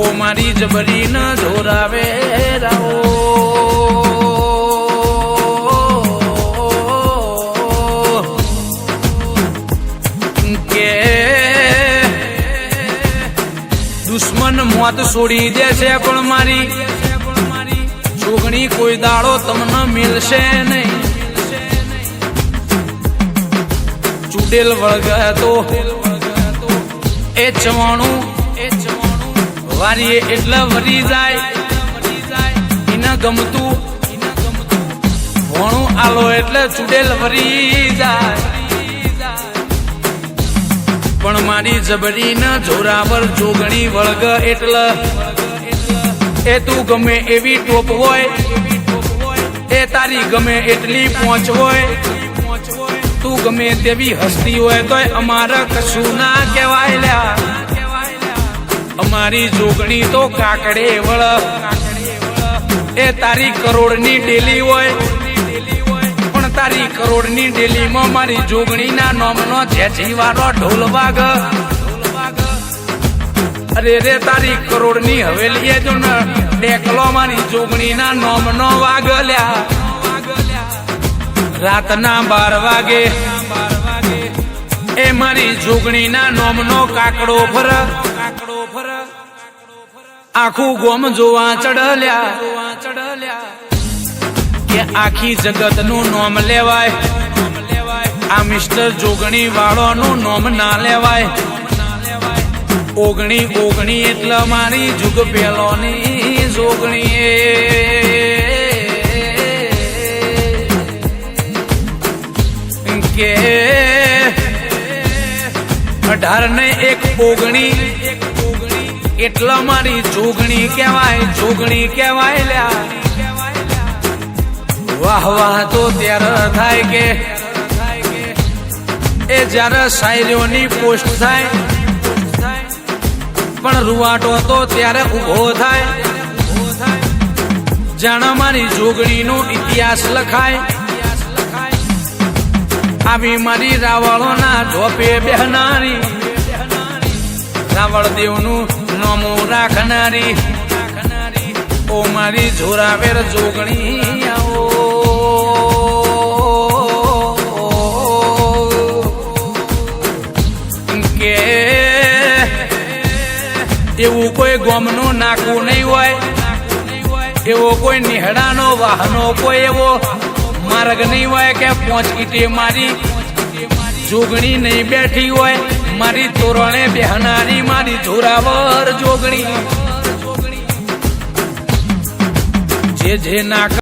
ઓ મારી જબરી ન જોરાવે રાઓ. કે દુશ્મન મોત છોડી દે છે પણ મારી જોગણી કોઈ દાડો તમને મિલશે નહીં. ચૂડેલ વળગ તો એ ચવાણું વારીએ એટલે વરી જાય એને ગમતું. ભણું આલો એટલે ચૂડેલ વરી જાય. પણ મારી જબરી ન જોરાવર જોગણી વળગ એટલે. એ તું ગમે એવી ટોપ હોય, એ તારી ગમે એટલી પહોંચ હોય. તું ગમે તેવી હસ્તી હોય તોય અમારે કશું ના કહેવાય લ્યા. અમારી જોગણી તો કાકડે વળ. એ તારી કરોડની ડેલી હોય. પણ તારી કરોડની ડેલીમાં મારી જોગણીના નોમનો જેજી વાળો ઢોલ વાગ. અરે રે તારી કરોડની હવેલીએ જો ડેકલો મારી જોગણીના નોમનો વાગ લ્યા. રાતના બાર વાગે એ મારી જોગણીના નોમનો કાકડો ફર કાકડો ફર આખું ગોમ જોવા ચડલ્યા. કે આખી જગતનું નોમ લેવાય. આ મિસ્ટર જોગણી વાળો નું નોમ ના લેવાય. ઓગણી ઓગણી એટલે મારી જુગ પેલોની જોગણી કે અઢાર ને એક ઓગણી એટલા મારી જોગણી કહેવાય જોગણી કહેવાય લ્યા. વાહ વાહ, તો ત્યારે થાય કે. એ જ્યારે શાયરીઓની પોસ્ટ થાય. પણ રૂવાટો તો ત્યારે ઊભો થાય. જાણે મારી જોગણીનો ઇતિહાસ લખાય. આવી મારી રાવળોના ઢોપે બેહનારી. રાવળ દેવનું નોમો રાખનારી ઓ મારી જોરાવેર જોગણી આવો. કે એવું કોઈ ગોમનું નાખવું નહીં હોય, એવો કોઈ નિહડાનો વાહનો કોઈ એવો માર્ગ નહીં હોય કે પહોંચી તે મારી જોગણી નહીં બેઠી હોય. મારી તોરણે બેહનારી મારી જોરાવર જોગણી. જે જે નાક